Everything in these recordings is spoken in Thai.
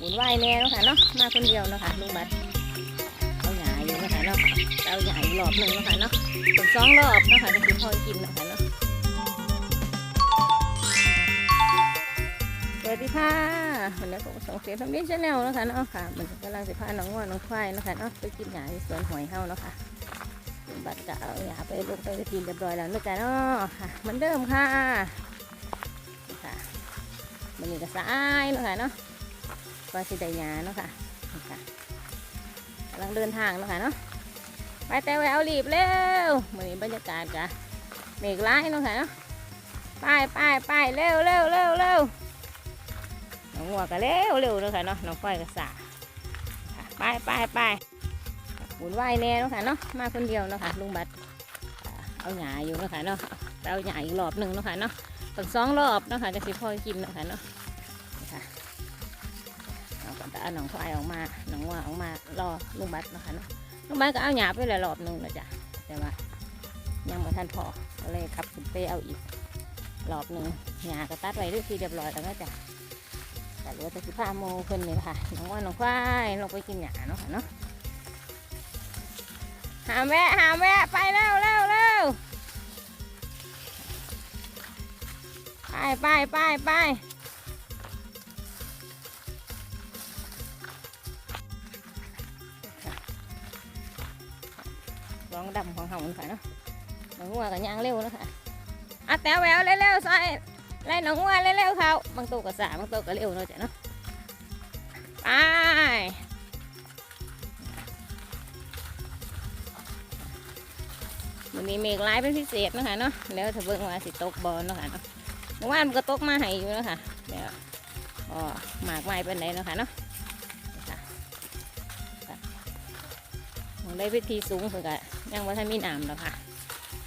หมุนไหวแน่เนาะค่ะเนาะมาคนเดียวเนาะค่ะลุงบัตรเอาหยาอยู่เนาะค่ะเนาะเอาหยาอยู่รอบหนึ่งเนาะค่ะเนาะถึงสองรอบเนาะค่ะจะคือพอกินเนาะค่ะเนาะสวัสดีค่ะวันนี้ผมส่งเสียงทำดีชาแนลเนาะค่ะเนาะค่ะมันกำลังสิพาน้องง่วน้องควายเนาะค่ะเนาะไปกินหยาที่สวนหอยเฮาเนาะค่ะบัตรก็เอาหยาไปลงไปกินเรียบร้อยแล้วเนาะจ้ะเนาะค่ะเหมือนเดิมค่ะค่ะมันนี่ก็สายเนาะค่ะเนาะ ว่าสิได้หยาเนาะค่ะค่ะกำลังเดินทางเนาะค่ะเนาะไปแต่แววรีบเร็วมือนี้บรรยากาศจ้ะเมฆร้ายเนาะค่ะเนาะไปไปไปเร็วเร็วเร็วเร็วน้องงัวก็เร็วเร็วเนาะค่ะเนาะน้องก้อยก็สาค่ะไปไปไปหมุนไหวายแน่เนาะค่ะเนาะมาคนเดียวเนาะค่ะลุงบัตรเอาหยาอยู่เนาะค่ะเนาะเอาหยาอีกรอบหนึ่งเนาะค่ะเนาะตั้งสองรอบเนาะค่ะจะสิพอกินเนาะค่ะเนาะ เอาก็เอหนองควายออกมาหนองวัวออกมารอลุงบัตนะคะเนาะลุงบัตก็เอาหยาไปหลายรอบหนึงนะจ๊ะแต่ว่ายังไม่ทันพอก็เลยขับขึ้นไปเอาอีกรอบหนึ่งหยาก็ตัดไว้ด้วยทีเรียบร้อยแล้วก็จ้ะแต่เหลือแต่สิบห้าโมเพิ่นนี่ล่ะค่ะหนองวัวหนองควายลงไปกินหยาเนาะค่ะเนาะหาแม่หาแม่ไปเร็วเร็วเร็วไปไปไปไป มือนกันเนาะหนังวัวกับยางเร็วนะคะอะแต่แววเร็วๆใส่ไล่หนังวัวเร็วๆเขาบางตัวก็สาบางตัวก็เร็วเนาะจ้ะเนาะไปมันมีเมฆร้ายเป็นพิเศษนะคะเนาะแล้วถ้าเบิ่งว่าสิตกบอลเนาะค่ะเนาะเมื่อวานมันก็ตกมาให้อยู่เนาะคะเดี๋ยวอ๋อหมากไม้เป็นไรเนาะค่ะเนาะมองได้วิธีสูงเพิ่นก็ ยังว่าท่านมีน้ำหรอกค่ะ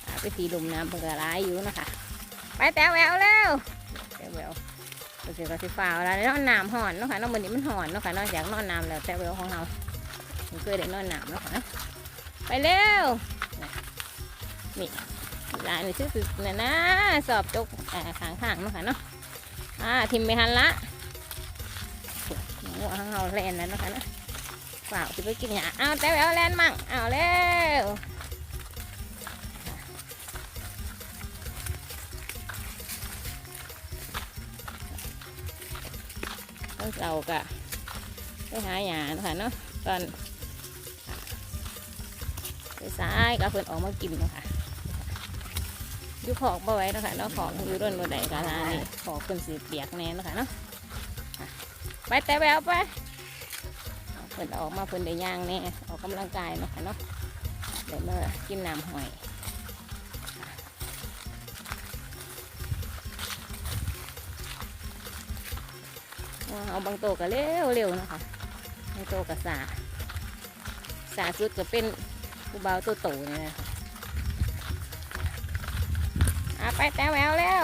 อ่าวิธีลุมน้ำเพิ่นก็ร้าอยู่นะคะไปแต่แววเร็วแต่แววก็สิก็สิฟ้าวแล้วนอนน้ำห่อนเนาะค่ะนอกมันนี้มันห่อนเนาะค่ะนอกจากนอนน้ำแล้วแต่แววของเราผมเคยได้นอนน้ำเนาะค่ะไปเร็วนี่ร้านนี่ชื่อคือน่ะนะสอบจกอ่าข้างข้างๆเนาะค่ะเนาะอ่าทิมไปหันละหัวของเราแลนแล้วเนาะค่ะเนาะฝ่าวจะไปกินหยาอ้าแต่เอาแลนมั่งเอาเร็ว ต้องเก่ากะไปหาหยาเนาะค่ะเนาะตอนสายก็เพิ่นออกมากินเนาะค่ะยู่ของบ่ไว้เนาะคะเนาะของอยู่ร่นบ่ได้กาลานี่ของเพิ่นสีเปียกแน่เนาะคะเนาะไปแต่แววไปเอาเพิ่นออกมาเพิ่นได้ย่างแน่ออกกำลังกายเนาะค่ะเนาะเดี๋ยวมากินน้ำหอย เอาบางโตก็เร็วเร็วนะคะบางโตวก็สาสาสุดก็เป็นผู้เบาวตัวโตนี่นะคะอะไปแต่แววแล้ว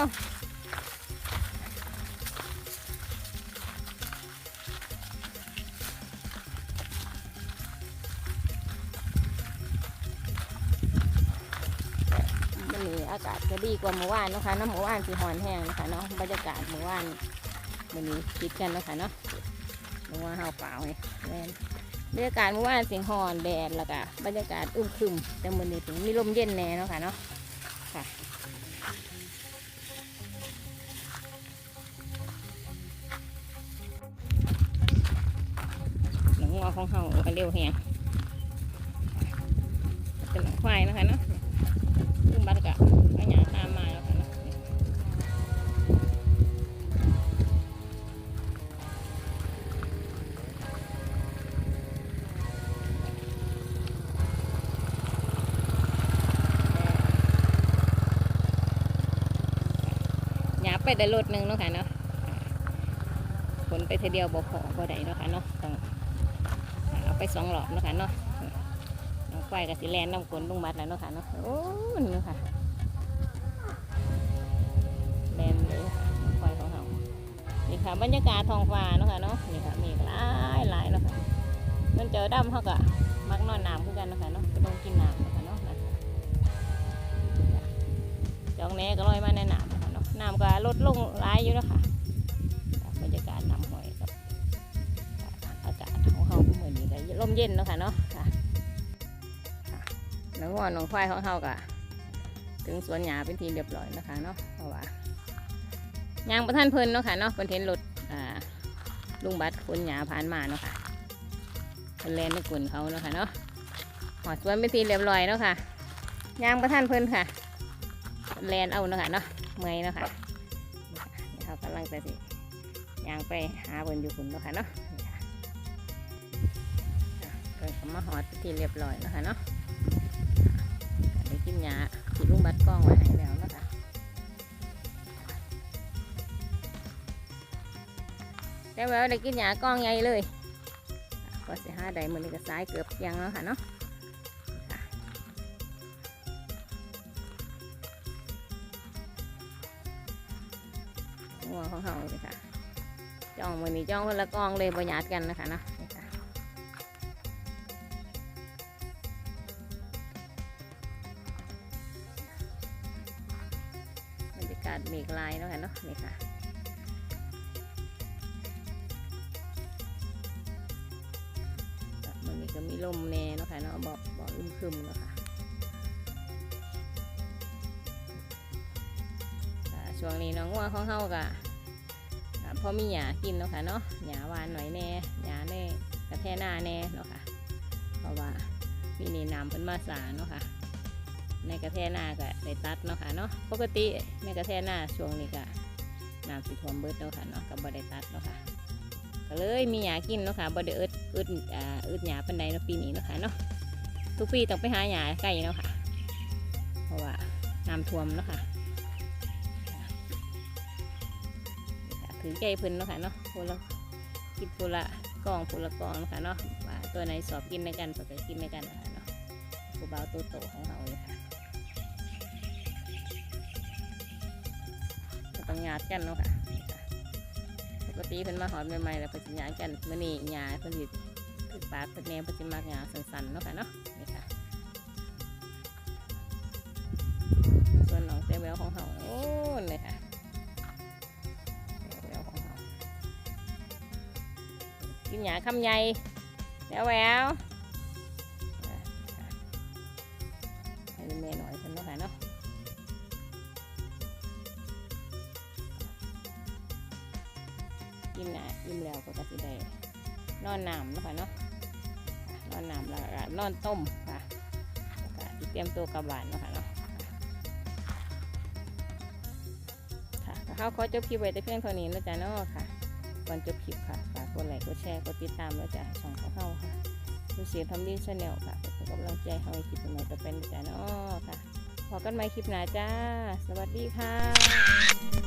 มันนี้อากาศจะดีกว่าเมื่อวานนะคะน้ำเมื่อวานสีหอนแห้งนะคะเนาะบรรยากาศเมื่อวาน มันนี้คิดกันนะคะเนาะเมื่อวานเฮาเปล่าไงแมนบรรยากาศเมื่อวานเสียงหอนแดดแล้วก็บรรยากาศอึมครึมแต่มันนี้ถึงมีลมเย็นแน่เนาะค่ะเนาะหนังวัวของเขาเร็วแหงเป็นหนังควายนะคะเนาะ ไปได้รถหนึ่งเนาะค่ะเนาะขนไปเทเดียวบ่พอบ่ได้เนาะค่ะเนาะต้องเอาไปสองหลอดเนาะคะเนาะน้องควายกับสิแลนน้ำกลนลุงบัดแล้วเนาะค่ะเนาะโอ้เนาะค่ะแลนเลยน้องควายของเรานี่ค่ะบรรยากาศท้องฟ้าเนาะค่ะเนาะนี่ค่ะมีหลายหลายเนาะค่ะมันเจอดำเขาก็มักนอนน้ำคือกันเนาะค่ะเนาะไปลงกินน้ำเนาะค่ะเนาะจองแน่ก็ลอยมาในน้ำ น้ำก็ลดลงหลายอยู่เนาะค่ะบรรยากาศน้ำหอยกับลมเย็นเนาะค่ะเนาะค่ะค่ะน้องวัวน้องควายของเขาก็ถึงสวนหญ้าเป็นทีเรียบร้อยนะคะเนาะเพราะว่ายางประท่านเพลินเนาะค่ะเนาะเป็นเทนรถอ่าลุงบัตรขนหญ้าผ่านมาเนาะค่ะเพิ่นแลนในกลุ่นเขาเนาะค่ะเนาะหอดสวนเป็นทีเรียบร้อยเนาะค่ะยางประท่านเพลินค่ะเพิ่นแลนเอาเนาะค่ะเนาะ เมื่อยเนาะค่ะนี่ค่ะนี่เขากำลังจะสิยางไปหาเพิ่นอยู่คุณเนาะค่ะเนาะนี่ค่ะเกิดมาหอดเป็นที่เรียบร้อยนะคะเนาะได้กินยาที่ลุงบัดกล้องไว้ให้แล้วนะคะแต่ว่าได้กินยากล้องใหญ่เลยก็สิห้าได้มือนี้ก็สายเกือบยังแล้วค่ะเนาะค่ะ งัวของเขาเลยค่ะจ้องมือนี้จ้องคนละกองเลยประหยัดกันนะคะเนาะบรรยากาศเมฆลายเนาะค่ะเนาะนี่ค่ะมันนี้ก็มีลมแน่เนาะค่ะเนาะบอกบอกอึมครึมเนาะค่ะ ช่วงนี้น้องวัวของเฮากะพอมีหญ้ากินเนาะค่ะเนาะหญ้าหวานหน่อยแน่หญ้าแน่กระแทหน้าแน่เนาะค่ะเพราะว่าปีนี้น้ำเพิ่นมาสาเนาะค่ะในกระแทหน้าก็ได้ตัดเนาะค่ะเนาะปกติในกระแทหน้าช่วงนี้ก็น้ำสิทวมเบิดเนาะค่ะเนาะก็บ่ได้ตัดเนาะค่ะก็เลยมีหญ้ากินเนาะค่ะบ่ได้อึดอึดอ่าอึดหญ้าปานใดเนาะปีนี้เนาะค่ะเนาะทุกปีต้องไปหาหญ้าใกล้เนาะค่ะ เพราะว่าน้ำท่วมเนาะค่ะ ถือใจเพิ่นเนาะค่ะเนาะพูละกินพูละกองพูละกองนะค่ะเนาะว่าตัวไหนสอบกินในกันตัวไหนกินในกันเนาะคะเนาะผู้บ่าวตัวโตของเราเลยค่ะต้องหยาดกันเนาะค่ะปกติเพิ่นมาหอดใหม่ๆแล้วเพิ่นสิหยาดกันมื้อนี้หยาเพิ่นสิถึกปากเพิ่นแนวเพิ่นสิมักหยาสั้นๆเนาะค่ะเนาะนี่ค่ะ หยาคำใหญ่แล้วแววให้แม่หน่อยเพิ่นนาะคะเนาะกินน่ะอิ่มแล้วก็กสิได้นอนน้ำนะค่ะเนาะนอนน้ำแล้วก็นอนต้มค่ะก็เตรียมตัวกลับบ้านนะค่ะเนาะค่ะก็เขาขอจบคลิปไว้แต่เพียงเท่านี้นะจ๊ะเนาะค่ะ วันจบคลิปค่ะ ฝากกดไลค์ กดแชร์ กดติดตามแล้วจ้ะช่องของเขาค่ะดูเสียทำดีชาแนลค่ะเป็นกำลังใจให้เราคลิปใหม่ต่อไปนะจ๊ะเนาะค่ะพอกันใหม่คลิปหน้าจ้า สวัสดีค่ะ